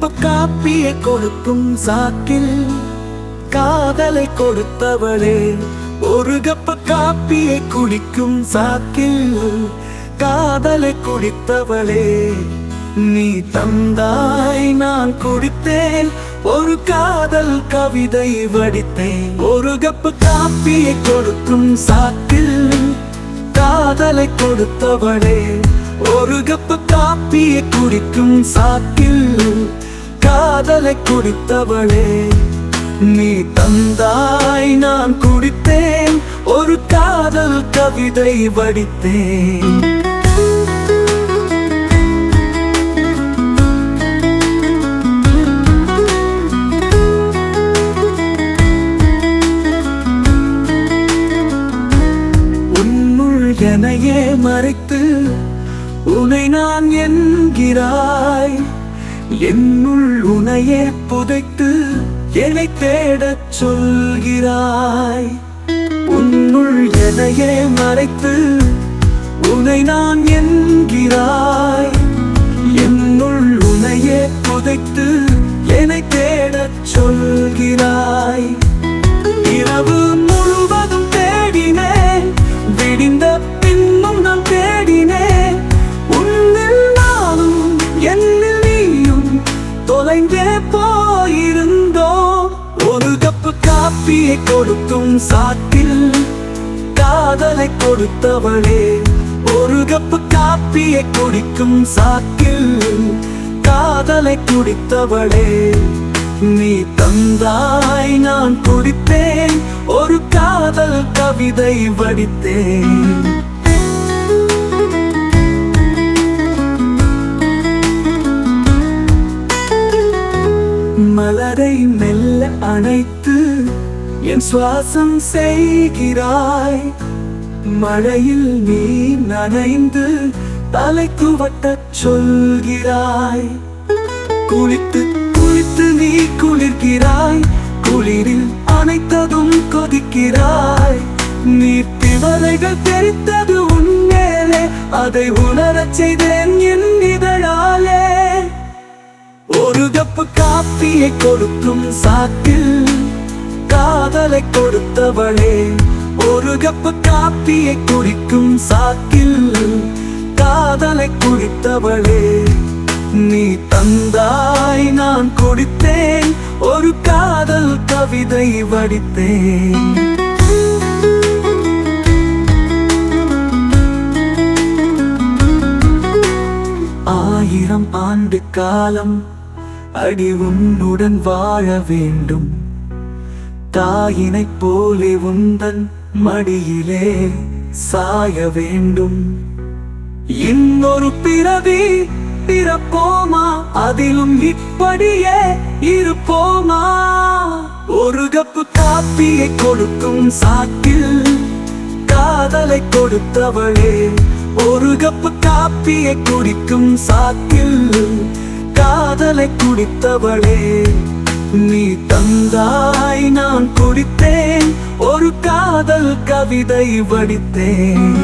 காப்பியை கொடுக்கும் சாக்கில் காதலை கொடுத்தவளே. ஒரு கப்பு காப்பியை குடிக்கும் சாக்கில் காதலை குடித்தவளே. நீ தந்தாய் நான் குடித்தேன். ஒரு காதல் கவிதை வடித்தேன். ஒரு கப்பு காப்பியை கொடுக்கும் சாக்கில் காதலை கொடுத்தவளே. ஒரு கப்பு காப்பியை குடிக்கும் சாக்கில் பாலை குடித்தவளே நீ தந்தாய் நான் குடித்தேன் ஒரு காதல் கவிதை வடித்தேன். உன்னுள் மறைத்து உனை நான் என்கிறாய். என்னுள் உனையே புதைத்து என்னை தேடச் சொல்கிறாய். உன்னுள் எதையே மறைத்து உனை நான் என்கிறாய். என்னுள் உனையே புதைத்து தொலைந்தே போயிருந்தோம். ஒரு கப்பு காப்பியை கொடுக்கும் சாக்கில் காதலை கொடுத்தவளே. ஒரு கப்பு காப்பியை குடிக்கும் சாக்கில் காதலை குடித்தவளே. நீ தந்தாய் நான் குடித்தேன். ஒரு காதல் கவிதை வடித்தேன். மலரை மெல்ல அணைத்து என் சுவாசம் செய்கிறாய். மழையில் நீ நனைந்து தலை துவட்டச் சொல்கிறாய். குளித்து குளித்து நீ குளிர்கிறாய். குளிரில் அனைத்ததும் கொதிக்கிறாய். நீ திவலைகள் தெரித்தது உன் மேலே. அதை உணரச் செய்தேன் என் இதழாலே. ஒரு கப்பு காப்பியை கொடுக்கும் சாக்கில் காதலை கொடுத்தவளே. ஒரு கப்பு காப்பியை குடிக்கும் சாக்கில் காதலை குடித்தவளே. நீ தந்தாய் நான் குடித்தேன் ஒரு காதல் கவிதை வடித்தேன். ஆயிரம் ஆண்டு காலம் அடி உன்னுடன் வாழ வேண்டும். தாயினை போலே உந்தன் மடியிலே சாய வேண்டும். இன்னொரு பிறவி பிறப்போமா? அதிலும் இப்படியே இருப்போமா? ஒரு கப்பு காப்பியை கொடுக்கும் சாக்கில் காதலை கொடுத்தவளே. ஒரு கப்பு காப்பியை குடிக்கும் சாக்கில் காதலை குடித்தவளே நீ தந்தாய் நான் குடித்தேன் ஒரு காதல் கவிதை வடித்தேன்.